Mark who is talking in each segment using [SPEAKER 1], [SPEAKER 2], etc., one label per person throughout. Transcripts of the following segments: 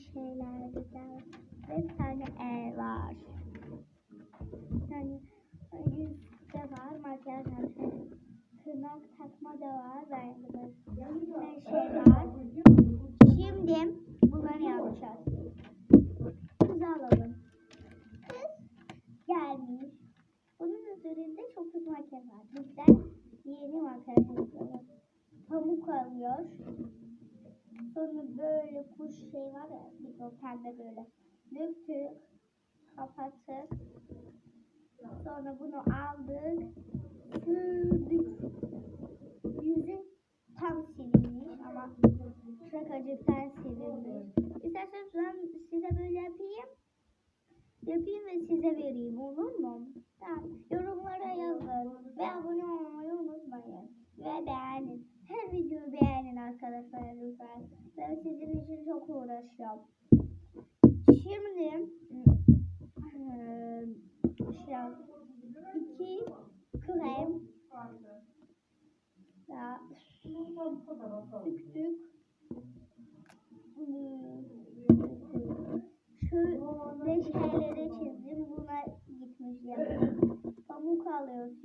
[SPEAKER 1] şeyler güzel. Ve bir tane el var. Yani yüzde var, makyaj var. Tırnak takma da var. Böyle şey var. Şimdi bunları yapacağız. Kız alalım. Kız gelmiş. Bunun üzerinde çok kötü makyaj var. Bizden yeni makyaj yapıyoruz. Pamuk alıyor. Sonra böyle kuş şey var ya, pembe böyle. Döktük, kapattık. Sonra bunu aldık, sürdük. Yüzü tam silinmiş ama şakacıktan silinmiş. İsterseniz ben size böyle yapayım. Yapayım ve size vereyim olur mu? Tamam. Yorumlara yazın ve abone olmayı unutmayın. Ve beğenin. Her videoyu beğenin arkadaşlar lütfen. Ben sizin için çok uğraşıyorum. Şimdi şey, iki krem ya sıktık. Şöyle şeyleri çizdim. Buna gitmiş yani. Pamuk alıyoruz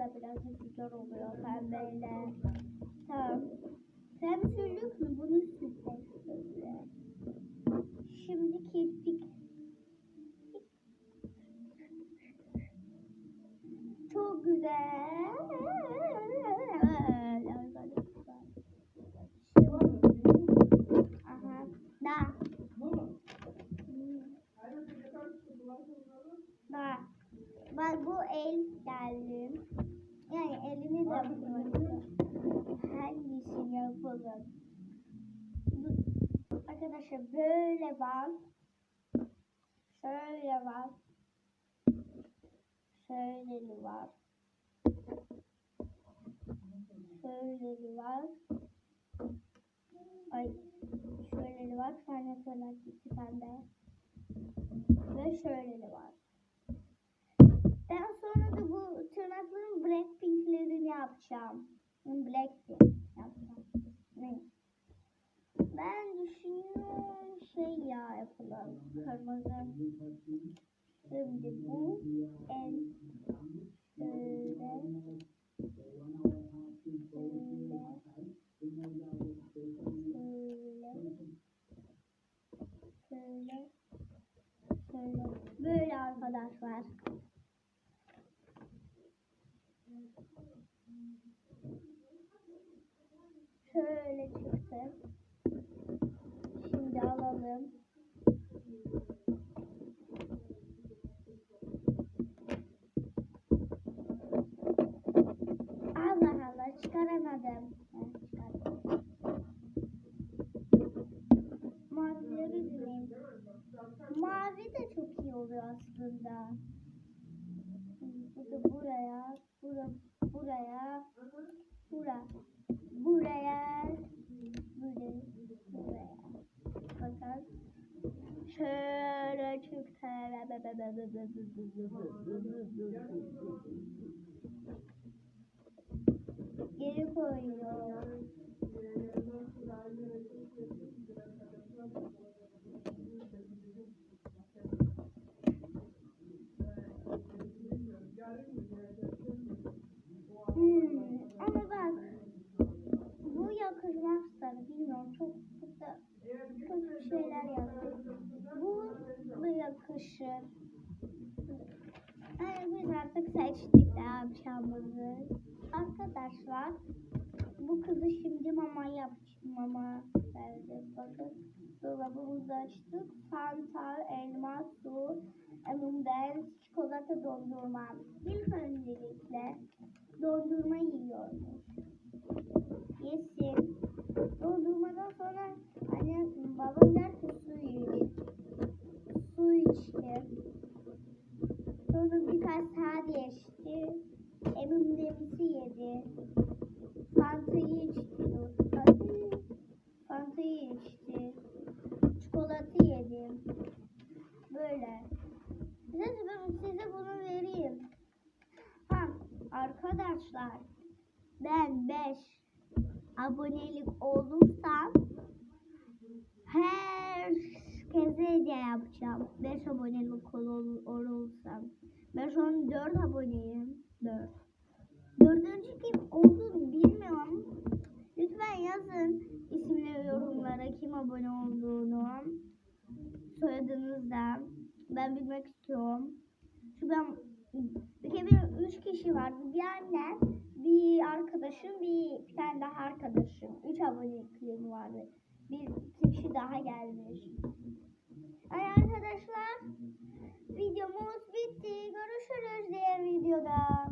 [SPEAKER 1] turuncuyla birazcık güzel oluyor pembeyle. Tamam. Krem sürdük mü? Bunu böyle. Şimdi kirpik. Çok güzel. Aha, da. Bak, bak bu el geldi. Yani elini de yapalım. Hangisini yapalım? Arkadaşlar böyle var. Şöyle var. Şöyleli var. Şöyleli var. Ay şöyleli var. Tane sonra gitti bende. Ve şöyleli var. Daha sonra da bu tırnakların Blackpink'lerini yapacağım. Yapacağım. Ne? Ben düşünüyorum şey ya yapalım. Kırmızı. Şimdi bu şöyle şöyle şöyle şöyle böyle arkadaşlar. Şöyle çıktı. Şimdi alalım. Allah Allah çıkaramadım. Mavileri. Mavi de çok iyi oluyor aslında. Bu da buraya, bura, buraya, bura, buraya, buraya, buraya. Bakın. Şöyle çıktı. Geri koyuyor. Hmm, ama bak bu yakışmazsa bilmiyorum çok çok da şeyler yaptı. Bu bu yakışır. Yani biz artık seçtik ne yapacağımızı. Arkadaşlar bu kızı şimdi mama yap mama verdi. Bakın dolabımızı açtık. Fanta, elma, su, M&M's, çikolata dondurma. İlk öncelikle dondurma yiyormuş. Yesin. Dondurmadan sonra anne babam der ki su iç. Su içti. Sonra birkaç saat geçti. Evimde abisi yedi. Fantayı içti. Hadi. Fantayı içti. Çikolata yedim. Böyle. Size, ben size bunu vereyim. Ha, arkadaşlar ben 5 abonelik olursam herkese hediye yapacağım. 5 abonelik ol, olursam. Ben şu an 4 aboneyim. 4. Dördüncü kim olduğunu bilmiyorum. Lütfen yazın isimleri yorumlara kim abone olduğunu. Soyadınızı da. Ben bilmek istiyorum. Çünkü ben bir kere benim üç kişi var. Bir annem, bir arkadaşım, bir, bir tane daha arkadaşım. Üç aboneliklerim vardı. Bir kişi daha gelmiş. Ay arkadaşlar videomuz bitti. Görüşürüz diğer videoda.